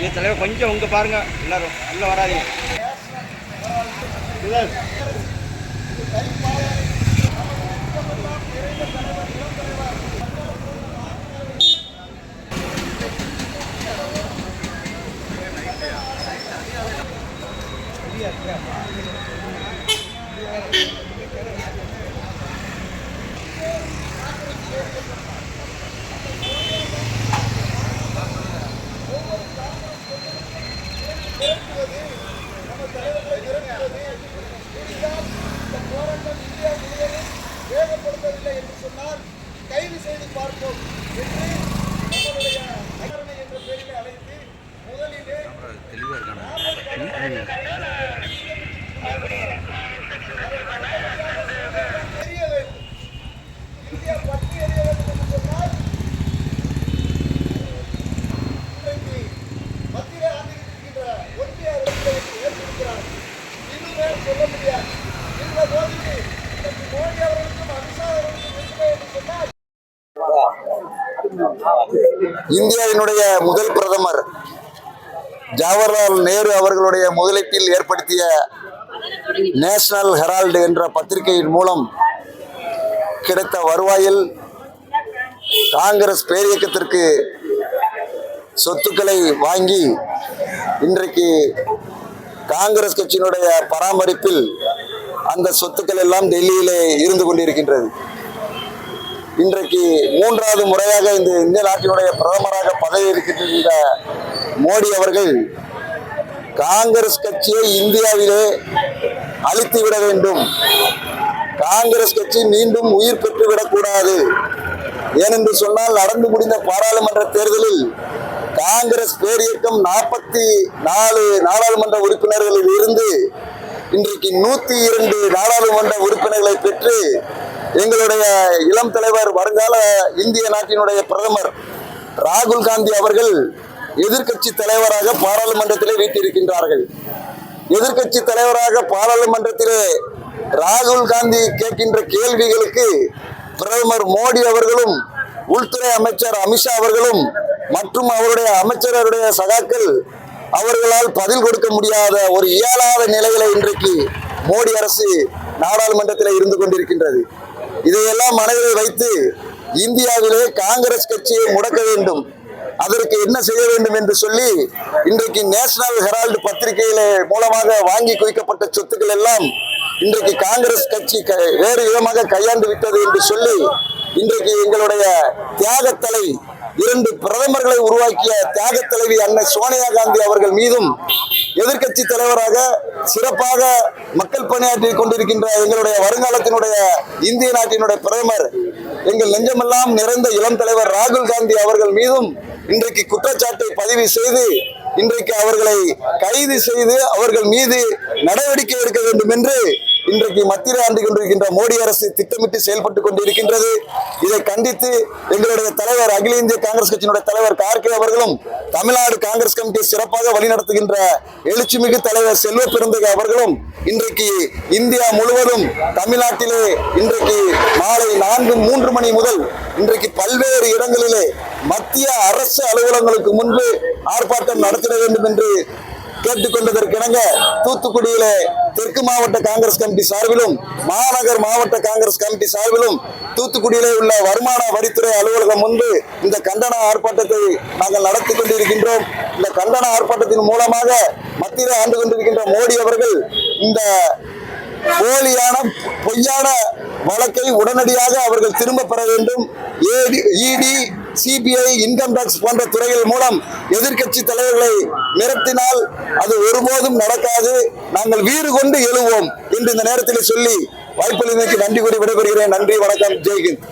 இது தலைவர் கொஞ்சம் உங்க பாருங்க. எல்லாரும் உள்ள வராதீங்க. வேகப்படுத்தவில்லை சொன்னால் கைது செய்து பார்ப்போம் என்று நம்மளுடைய என்ற பெயரில் அழைத்து முதலிலே தெரிய வேண்டும் இந்தியா பற்றி எறிய வேண்டும் என்று சொன்னால் இன்றைக்கு மத்திய ஆண்டுகின்ற ஒன்றிய அரசை ஏற்றிருக்கிறார் இன்னுமே சொல்ல முடியாது இந்த போதிக்கு இன்றைக்கு மோடி அவர்களுக்கும் அமித்ஷா அவர்களுக்கும் வெற்றி என்று சொன்னால் இந்தியாவினுடைய முதல் பிரதமர் ஜவஹர்லால் நேரு அவர்களுடைய முதலீட்டில் ஏற்படுத்திய நேஷனல் ஹெரால்டு என்ற பத்திரிகையின் மூலம் கிடைத்த வருவாயில் காங்கிரஸ் பேரியக்கத்திற்கு சொத்துக்களை வாங்கி இன்றைக்கு காங்கிரஸ் கட்சியினுடைய பராமரிப்பில் அந்த சொத்துக்கள் எல்லாம் டெல்லியிலே இருந்து கொண்டிருக்கின்றது. இன்றைக்கு மூன்றாவது முறையாக இந்த இந்திய நாட்டினுடைய பிரதமராக பதவியிருக்கின்ற மோடி அவர்கள் காங்கிரஸ் கட்சியை இந்தியாவிலே அழித்து விட வேண்டும். காங்கிரஸ் கட்சி மீண்டும் உயிர் பெற்றுவிடக்கூடாது. ஏனென்று சொன்னால் நடந்து முடிந்த பாராளுமன்ற தேர்தலில் காங்கிரஸ் பேரியக்கம் நாற்பத்தி நாலு நாடாளுமன்ற உறுப்பினர்களில் இருந்து இன்றைக்கு நூத்தி இரண்டு நாடாளுமன்ற உறுப்பினர்களை பெற்று எங்களுடைய இளம் தலைவர் வருங்கால இந்திய நாட்டினுடைய பிரதமர் ராகுல் காந்தி அவர்கள் எதிர்க்கட்சி தலைவராக பாராளுமன்றத்திலே வீட்டிருக்கின்றார்கள். எதிர்க்கட்சி தலைவராக பாராளுமன்றத்திலே ராகுல் காந்தி கேட்கின்ற கேள்விகளுக்கு பிரதமர் மோடி அவர்களும் உள்துறை அமைச்சர் அமித்ஷா அவர்களும் மற்றும் அவருடைய அமைச்சர்களுடைய சகாக்கள் அவர்களால் பதில் கொடுக்க முடியாத ஒரு இயலாத நிலையில இன்றைக்கு மோடி அரசு நாடாளுமன்றத்தில் இருந்து கொண்டிருக்கின்றது. இதையெல்லாம் மனதில் வைத்து இந்தியாவிலே காங்கிரஸ் கட்சியை முடக்க வேண்டும். அதற்கு என்ன செய்ய வேண்டும் என்று சொல்லி இன்றைக்கு நேஷனல் ஹெரால்டு பத்திரிகையில மூலமாக வாங்கி குவிக்கப்பட்ட சொத்துக்கள் எல்லாம் இன்றைக்கு காங்கிரஸ் கட்சி க- வேறு விதமாக கையாண்டு விட்டது என்று சொல்லி இன்றைக்கு எங்களுடைய தியாக இரண்டு பிரதமர்களை உருவாக்கிய தியாக தலைவி அன்னை சோனியா காந்தி அவர்கள் மீதும் எதிர்க்கட்சி தலைவராக சிறப்பாக மக்கள் பணியாற்றி கொண்டிருக்கின்ற எங்களுடைய வருங்காலத்தினுடைய இந்திய நாட்டினுடைய பிரதமர் எங்கள் நெஞ்சமெல்லாம் நிறைந்த இளம் தலைவர் ராகுல் காந்தி அவர்கள் மீதும் இன்றைக்கு குற்றச்சாட்டை பதிவு செய்து இன்றைக்கு அவர்களை கைது செய்து அவர்கள் மீது நடவடிக்கை எடுக்க வேண்டும் என்று இன்றைக்கு மத்திய ஆண்டு கொண்டிருக்கின்ற மோடி அரசு திட்டமிட்டு செயல்பட்டு கொண்டிருக்கின்றது. இதை கண்டித்து எங்களுடைய தலைவர் அகில இந்திய காங்கிரஸ் கட்சியினுடைய தலைவர் கார்கே அவர்களும் தமிழ்நாடு காங்கிரஸ் கமிட்டியை சிறப்பாக வழிநடத்துகின்ற எழுச்சிமிகு தலைவர் செல்வ பெருந்தகை அவர்களும் இன்றைக்கு இந்தியா முழுவதும் தமிழ்நாட்டிலே இன்றைக்கு மாலை நான்கு மூன்று மணி முதல் இன்றைக்கு பல்வேறு இடங்களிலே மத்திய அரசு அலுவலகங்களுக்கு முன்பு ஆர்ப்பாட்டம் நடத்திட வேண்டும் என்று கேட்டுக்கொண்டதற்கிணங்க தூத்துக்குடியிலே தெற்கு மாவட்ட காங்கிரஸ் கமிட்டி சார்பிலும் மாநகர் மாவட்ட காங்கிரஸ் கமிட்டி சார்பிலும் தூத்துக்குடியிலே உள்ள வருமான வரித்துறை அலுவலகம் முன்பு இந்த கண்டன ஆர்ப்பாட்டத்தை நாங்கள் நடத்தி கொண்டிருக்கின்றோம். இந்த கண்டன ஆர்ப்பாட்டத்தின் மூலமாக மத்தியில் ஆண்டு கொண்டிருக்கின்ற மோடி அவர்கள் இந்த போலியான பொய்யான வழக்கை உடனடியாக அவர்கள் திரும்ப பெற வேண்டும். இடி சிபிஐ இன்கம் டாக்ஸ் போன்ற துறைகள் மூலம் எதிர்க்கட்சி தலைவர்களை மிரட்டினால் அது ஒருபோதும் நடக்காது. நாங்கள் வீறு கொண்டு எழுவோம் என்று இந்த நேரத்தில் சொல்லி வாய்ப்புகளுக்கு நன்றி கூறி விடைபெறுகிறேன். நன்றி வணக்கம் ஜெய்ஹிந்த்.